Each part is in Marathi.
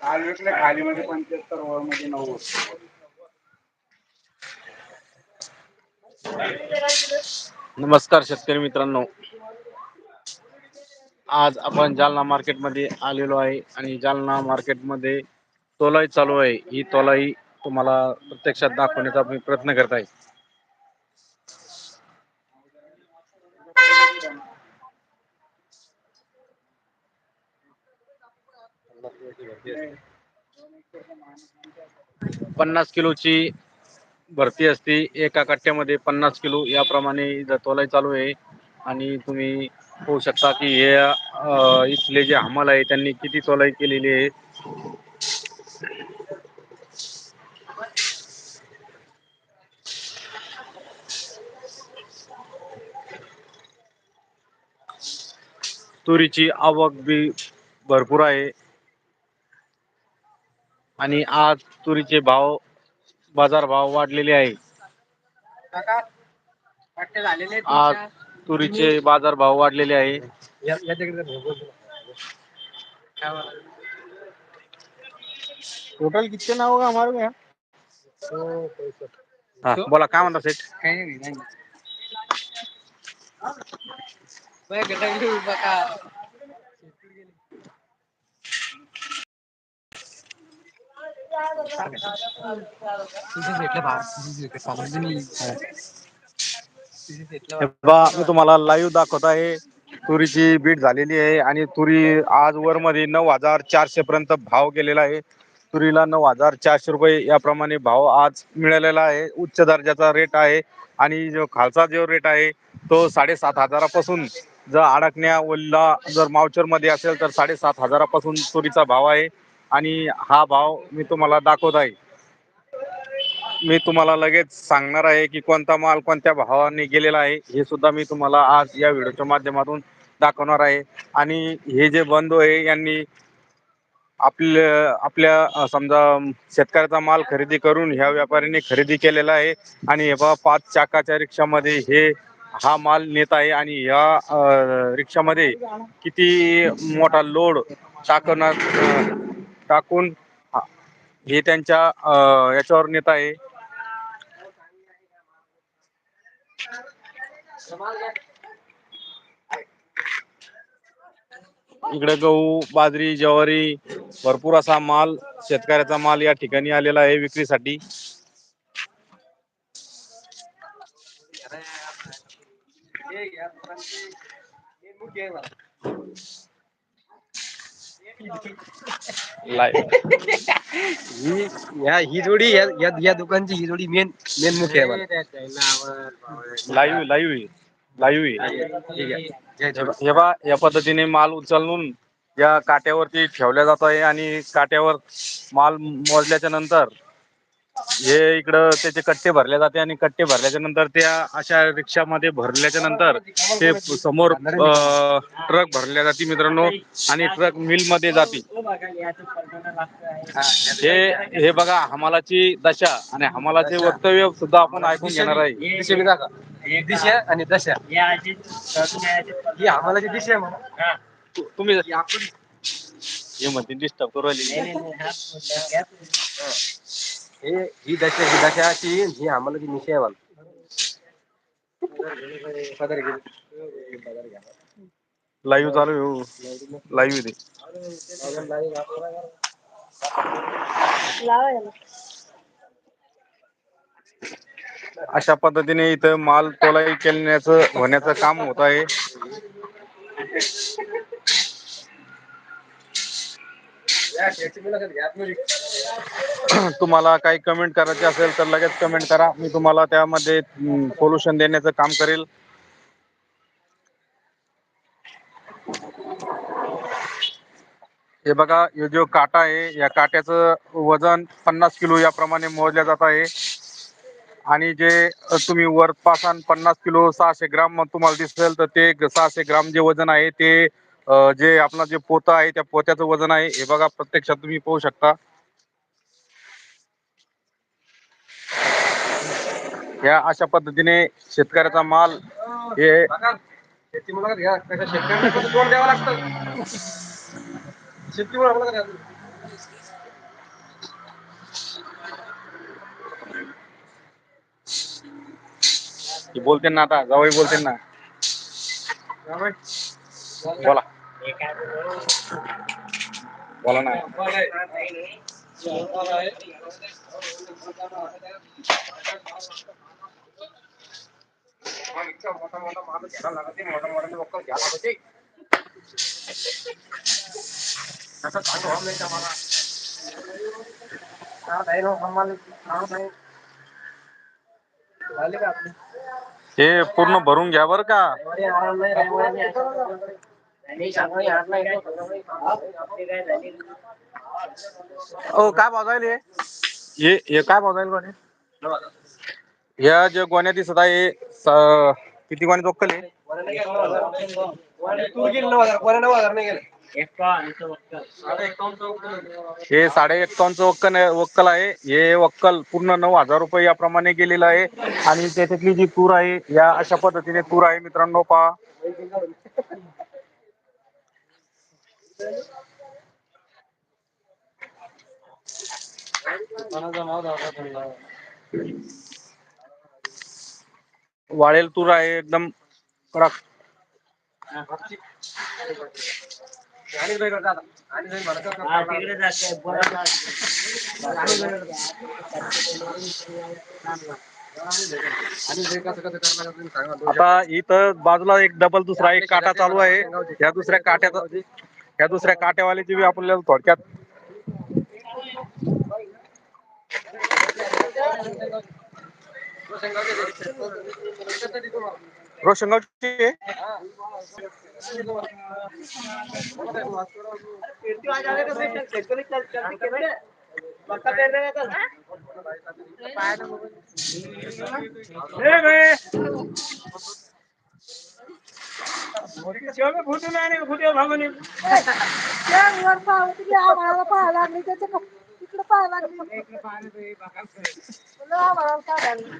काल विकले खाली मध्ये पंच्याहत्तर ओव्हरमध्ये नव्वद नमस्कार शेतकरी मित्रांनो. आज आपण जालना मार्केटमध्ये आलेलो आहे आणि जालना मार्केटमध्ये तोलाई चालू आहे. ही तोलाई तुम्हाला प्रत्यक्षात दाखवण्याचा मी प्रयत्न करत आहे. पन्नास किलोची भरती असते. एका कट्ट्यामध्ये पन्नास किलो याप्रमाणे इथं तोलाई चालू आहे. आणि तुम्ही होऊ शकता की हे इथले जे हमाल आहे त्यांनी किती तोलाई केलेली आहे. तुरीची आवक बी भरपूर आहे. आणि आज तुरीचे भाव बाजार भाव वाढलेले आहे. आज? तुरीचे बाजार भाव वाढलेले आहे. टोटल कितने ना होगा हमारे को यहाँ? हा, बोला काय म्हणता सेठ? काही नाही नाही बघ, गटारी बघा. तुझं भेटलं बा तुझं भेटलं समजलं नाही. तुझं भेटलं हे बघा मी तुम्हाला लाईव्ह दाखवत आहे. तुरीची बीट झालेली आहे आणि तुरी आज वर मध्ये नऊ हजार चारशे पर्यंत भाव गेलेला आहे. तुरीला नऊ हजार चारशे रुपये याप्रमाणे भाव आज मिळालेला आहे. उच्च दर्जाचा रेट आहे आणि जो खालचा जो रेट आहे तो साडेसात हजारापासून जर अडकण्या ओल्ला जर मावचरमध्ये असेल तर साडेसात हजारापासून तुरीचा भाव आहे. आणि हा भाव मी तुम्हाला दाखवत आहे. मी तुम्हाला लगेच सांगणार आहे की कोणता माल कोणत्या भावाने गेलेला आहे हे सुद्धा मी तुम्हाला आज या व्हिडिओच्या माध्यमातून दाखवणार आहे. आणि हे जे बंधू आहे यांनी आपल्या आपल्या समजा शेतकऱ्याचा माल खरेदी करून ह्या व्यापाऱ्यांनी खरेदी केलेला आहे. आणि हे बघा पाच चाकाच्या रिक्षामध्ये हे हा माल नेत आहे. आणि या रिक्षामध्ये किती मोठा लोड टाकणार टाकून हे त्यांच्या याच्यावर नेत आहे. इकडे गहू बाजरी ज्वारी भरपूर असा माल शेतकऱ्याचा माल या ठिकाणी आलेला आहे विक्रीसाठी. हे पोरांचे. हे जोडी या या- या दुकानची ही जोडी मेन मेन मुख्य आहे मला. लाईव्ह लाईव्ह लाईव्ह ठीक आहे जय जोडी. हे बा या पद्धतीने माल उचलून या काट्यावरती ठेवल्या जात आहे आणि काट्यावर माल मोजल्याच्या नंतर हे इकडं त्याचे कट्टे भरले जाते आणि कट्टे भरल्याच्या नंतर त्या अशा रिक्षामध्ये भरल्याच्या नंतर ते समोर ट्रक भरल्या जाते मित्रांनो आणि ट्रक मिलमध्ये जाते. हे हे बघा हमालाची दशा आणि हमालाचे वक्तव्य सुद्धा आपण ऐकून घेणार आहे. दाखवा. दिशा आणि दशा. ही आम्हाला जी दिशा आहे म्हणा. तु- तुम्ही हे म्हणते डिस्टर्ब करू राहिली हे ही दशा ही दशाची ही आम्हाला जी निशा आहे मला. पदर घे. पदर घ्या. लाईव्ह चालू लाईव्ह दे अशा पद्धतीने इथं माल तोलाई केल्याचं होण्याचं काम होत आहे तुम्हाला काही कमेंट करायचे असेल तर लगेच कमेंट करा. मी तुम्हाला त्यामध्ये सोल्युशन देण्याचं काम करेल. हे बघा हे जो काटा आहे या काट्याचं वजन पन्नास किलो याप्रमाणे मोजल्या जात आहे. आणि जे तुम्ही वर पासान पन्नास किलो सहाशे ग्राम तुम्हाला दिसेल तर ते सहाशे ग्राम जे वजन आहे ते जे आपला जे पोता आहे त्या पोत्याचं वजन आहे हे बघा प्रत्यक्षात तुम्ही पाहू शकता. या अशा पद्धतीने शेतकऱ्याचा माल हे बोलते ना आता जावई बोलते ना. बोला बोला ना मोठा मोठा माणूस घ्यायला लागते मोठा मोठा लोक घ्यायला लागते असं सांग हो नाही का मला हा, नाही ना, आम्हाला- हा, नाही. झाले का आपले? हे पूर्ण भरून घ्या बर का ओ काय भाजायले हे? हे काय भाजायला कोणी? ह्या ज्या गोण्या दिसत आहे स- किती गोण्या चोक्कल आहे? हे साडे एकावन्नचं वक्कल आहे वक्कल आहे. हे वक्कल पूर्ण नऊ हजार रुपये याप्रमाणे गेलेलं आहे. आणि त्याच्यातली जी तूर आहे या अशा पद्धतीने तूर आहे मित्रांनो पहा. वाळेल तूर आहे एकदम कडक. आता इथं बाजूला एक डबल दुसरा एक काटा चालू आहे. या दुसऱ्या काट्याचा या दुसऱ्या काट्यावाल्याची बी आपल्याला थोडक्यात रोशनगावची आहे? आम्हाला पाहायला लागली त्याच्या तिकडे पाहायला लागली आम्हाला काय लागली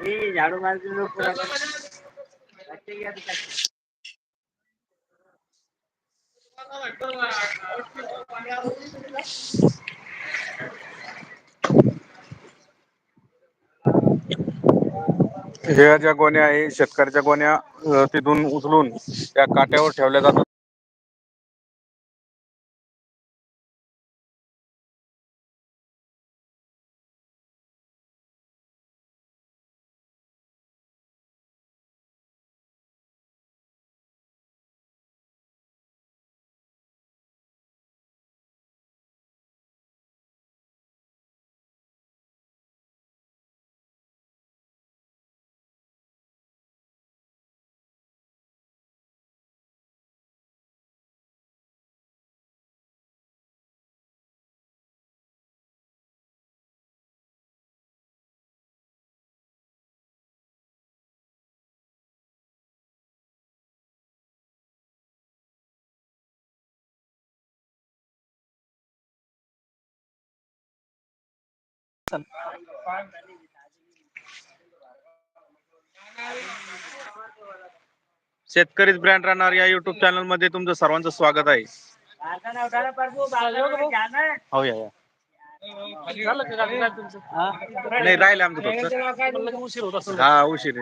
का नाही कॅमेऱ्याकडे ह्या ज्या गोण्या आहे शेतकऱ्याच्या गोण्या तिथून उचलून त्या काट्यावर ठेवल्या जातात. शेतकरीच ब्रँड राहणार या युट्यूब चॅनलमध्ये तुमचं सर्वांचं स्वागत आहे. हो या या. नाही राहिले आमचं फक्त. उशीर होत असेल हा उशीर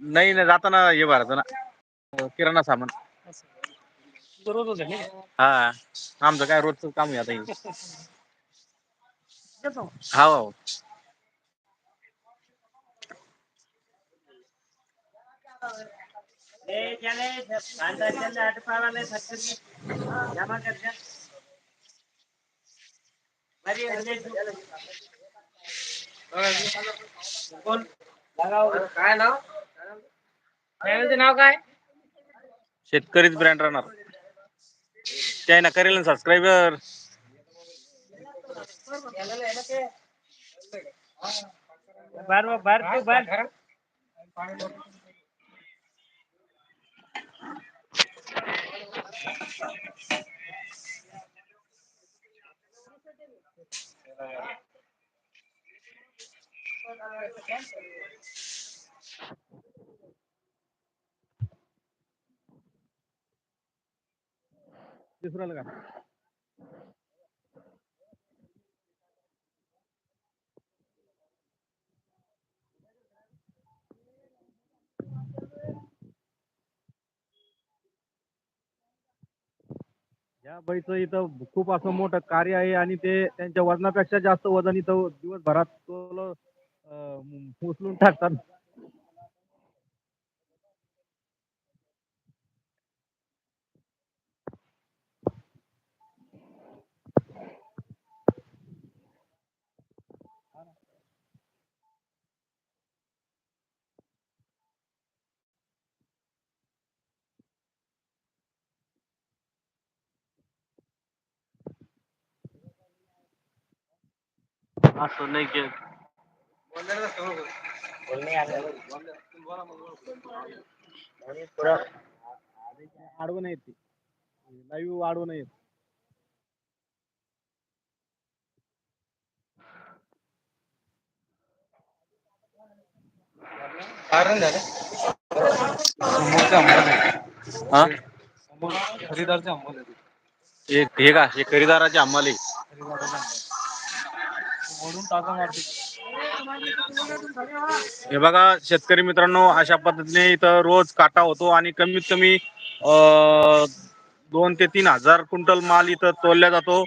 नाही नाही जाताना हे भरायचं ना. किराणा सामान. हा. आमचं काय रोजचं काम आहे आता हे. हा काय नाव नाव काय? शेतकरीच ब्रँड राहणार. त्या ना करेल ना सबस्क्राईबर दूसरा लगा। या बाईचं इथं खूप असं मोठं कार्य आहे आणि ते त्यांच्या वजनापेक्षा जास्त वजन इथं दिवसभरात तो उचलून टाकतात. असं नाही की आडवं येत लाईव्ह आडवं कारण झालं आहे खरेदारचे अंमल आहे हे का हे खरेदाराचे अंमल मारते हे बघा शेतकरी मित्रांनो अशा पद्धतीने इथं रोज काटा होतो आणि कमीत कमी अं, दोन ते तीन हजार क्विंटल माल इथं तोलला जातो.